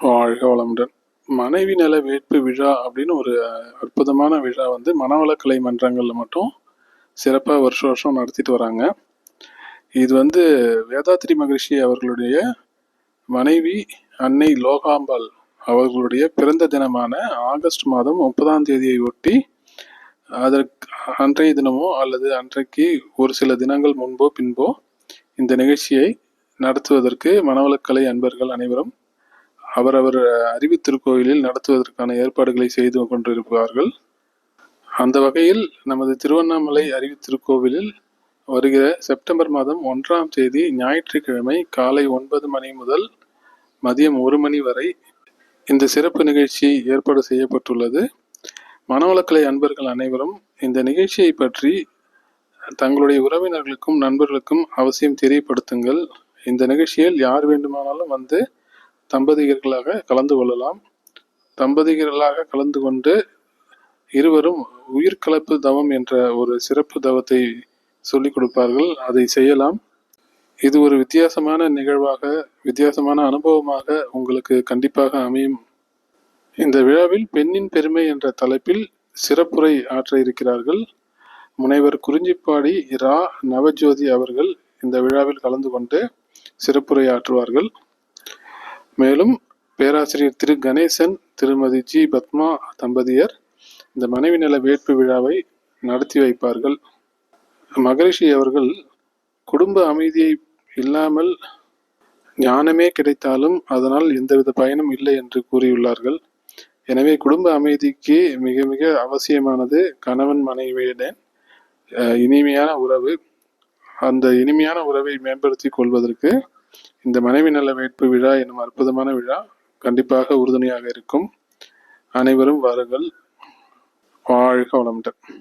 வாழ்க வளமுடன். மனைவி நில வேட்பு விழா அப்படின்னு ஒரு அற்புதமான விழா வந்து மனவளக்கலை மன்றங்களில் மட்டும் சிறப்பாக வருஷம் வருஷம் நடத்திட்டு வராங்க. இது வந்து வேதாத்ரி மகிழ்ச்சி அவர்களுடைய மனைவி அன்னை லோகாம்பாள் அவர்களுடைய பிறந்த தினமான ஆகஸ்ட் மாதம் முப்பதாம் தேதியை ஒட்டி அதற்கு அன்றைய தினமோ அல்லது அன்றைக்கு ஒரு சில தினங்கள் முன்போ பின்போ இந்த நிகழ்ச்சியை நடத்துவதற்கு மனவளக்கலை அன்பர்கள் அனைவரும் அவரவர் அறிவு திருக்கோயிலில் நடத்துவதற்கான ஏற்பாடுகளை செய்து கொண்டிருப்பார்கள். அந்த வகையில் நமது திருவண்ணாமலை அறிவு திருக்கோவிலில் வருகிற செப்டம்பர் மாதம் ஒன்றாம் தேதி ஞாயிற்றுக்கிழமை காலை ஒன்பது மணி முதல் மதியம் ஒரு மணி வரை இந்த சிறப்பு நிகழ்ச்சி ஏற்பாடு செய்யப்பட்டுள்ளது. மனவளக்கலை அன்பர்கள் அனைவரும் இந்த நிகழ்ச்சியை பற்றி தங்களுடைய உறவினர்களுக்கும் நண்பர்களுக்கும் அவசியம் தெரியப்படுத்துங்கள். இந்த நிகழ்ச்சியில் யார் வேண்டுமானாலும் வந்து தம்பதிகர்களாக கலந்து கொள்ளலாம். தம்பதிகர்களாக கலந்து கொண்டு இருவரும் உயிர்கலப்பு தவம் என்ற ஒரு சிறப்பு தவத்தை சொல்லிக் கொடுப்பார்கள். அதை செய்யலாம். இது ஒரு வித்தியாசமான நிகழ்வாக வித்தியாசமான அனுபவமாக உங்களுக்கு கண்டிப்பாக அமையும். இந்த விழாவில் பெண்ணின் பெருமை என்ற தலைப்பில் சிறப்புரை ஆற்ற இருக்கிறார்கள். முனைவர் குறிஞ்சிப்பாடி ரா. நவஜோதி அவர்கள் இந்த விழாவில் கலந்து கொண்டு சிறப்புரை ஆற்றுவார்கள். மேலும் பேராசிரியர் திரு. கணேசன் திருமதி ஜி. பத்மா தம்பதியர் இந்த மனைவி நல வேட்பு விழாவை நடத்தி வைப்பார்கள். மகரிஷி அவர்கள் குடும்ப அமைதியை இல்லாமல் ஞானமே கிடைத்தாலும் அதனால் எந்தவித பயனும் இல்லை என்று கூறியுள்ளார்கள். எனவே குடும்ப அமைதிக்கு மிக மிக அவசியமானது கணவன் மனைவியுடன் இனிமையான உறவு. அந்த இனிமையான உறவை மேம்படுத்தி கொள்வதற்கு இந்த மனைவி நல வேட்பு விழா எனும் அற்புதமான விழா கண்டிப்பாக உறுதுணையாக இருக்கும். அனைவரும் வாருங்கள். வாழ்க வளமுடன்.